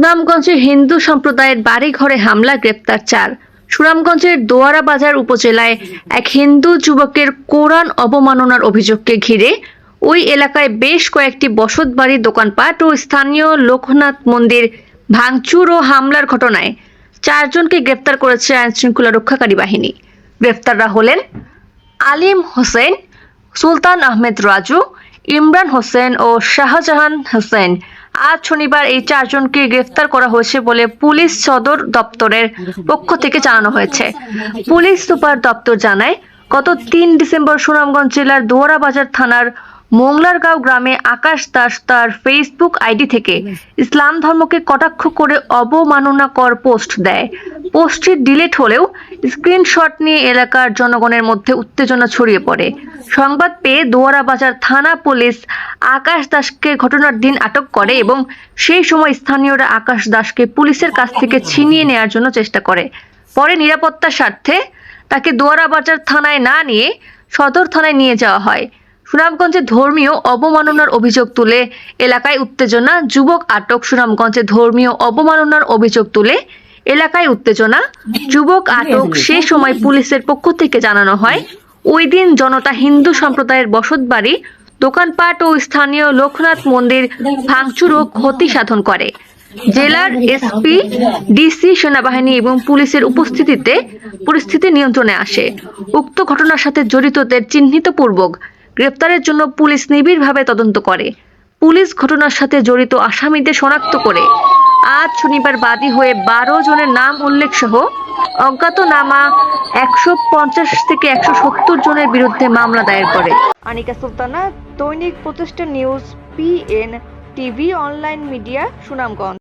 সুনামগঞ্জে হিন্দু সম্প্রদায়ের বাড়ি ঘরে হামলা, গ্রেপ্তার চার। সুনামগঞ্জের দোয়ারা বাজার উপজেলায় এক হিন্দু যুবকের কোরআন অবমাননার অভিযোগকে ঘিরে ওই এলাকায় বেশ কয়েকটি বসত বসতবাড়ি, দোকানপাট ও স্থানীয় লোকনাথ মন্দির ভাঙচুর ও হামলার ঘটনায় চারজনকে গ্রেপ্তার করেছে আইনশৃঙ্খলা রক্ষাকারী বাহিনী। গ্রেপ্তাররা হলেন আলিম হোসেন, সুলতান আহমেদ রাজু, ইমরান হোসেন ও শাহজাহান হোসেন। আজ শনিবার এই চারজনকে গ্রেফতার করা হয়েছে বলে পুলিশ সদর দপ্তরের পক্ষ থেকে জানানো হয়েছে। পুলিশ সুপার দপ্তর জানায়, গত তিন ডিসেম্বর সুনামগঞ্জ জেলার দোয়ারা বাজার থানার মোংলারগাঁও গ্রামে আকাশ দাস তার ফেসবুক আইডি থেকে ইসলাম ধর্মকে কটাক্ষ করে অবমাননাকর পোস্ট দেয়। পোস্টটি ডিলিট হলেও স্ক্রিনশট নিয়ে এলাকার জনগণের মধ্যে উত্তেজনা ছড়িয়ে পড়ে। সংবাদ পেয়ে দোয়ারা বাজার থানা পুলিশ আকাশ দাসকে ঘটনার দিন আটক করে এবং সেই সময় স্থানীয়রা আকাশ দাসকে পুলিশের কাছ থেকে ছিনিয়ে নেওয়ার জন্য চেষ্টা করে। পরে নিরাপত্তার স্বার্থে তাকে দোয়ারা বাজার থানায় না নিয়ে সদর থানায় নিয়ে যাওয়া হয়। সুনামগঞ্জে ধর্মীয় অবমাননার অভিযোগ তুলে এলাকায় উত্তেজনা, যুবক আটক। সুনামগঞ্জে ধর্মীয় অবমাননার অভিযোগ তুলে এলাকায় উত্তেজনা যুবক আটক সে সময় পুলিশের পক্ষ থেকে জানানো হয় ওই দিন জনতা হিন্দু সম্প্রদায়ের বসতবাড়ি দোকানপাট ও স্থানীয় লোকনাথ মন্দির ভাঙচুর ও ক্ষতি সাধন করে। জেলার এসপি ডিসি সেনাবাহিনী এবং পুলিশের উপস্থিতিতে পরিস্থিতি নিয়ন্ত্রণে আসে। উক্ত ঘটনার সাথে জড়িতদের চিহ্নিতপূর্বক গ্রেপ্তারের জন্য পুলিশ নিবিড়ভাবে তদন্ত করে। পুলিশ ঘটনার সাথে জড়িত আসামিদের শনাক্ত করে আজ শনিবার বাদী হয়ে বারো জনের নাম উল্লেখ সহ অজ্ঞাতনামা একশো পঞ্চাশ থেকে একশো সত্তর জনের বিরুদ্ধে মামলা দায়ের করে। আনিকা সুলতানা, দৈনিক প্রতিষ্ঠান news, PN TV, online media, Sunamganj.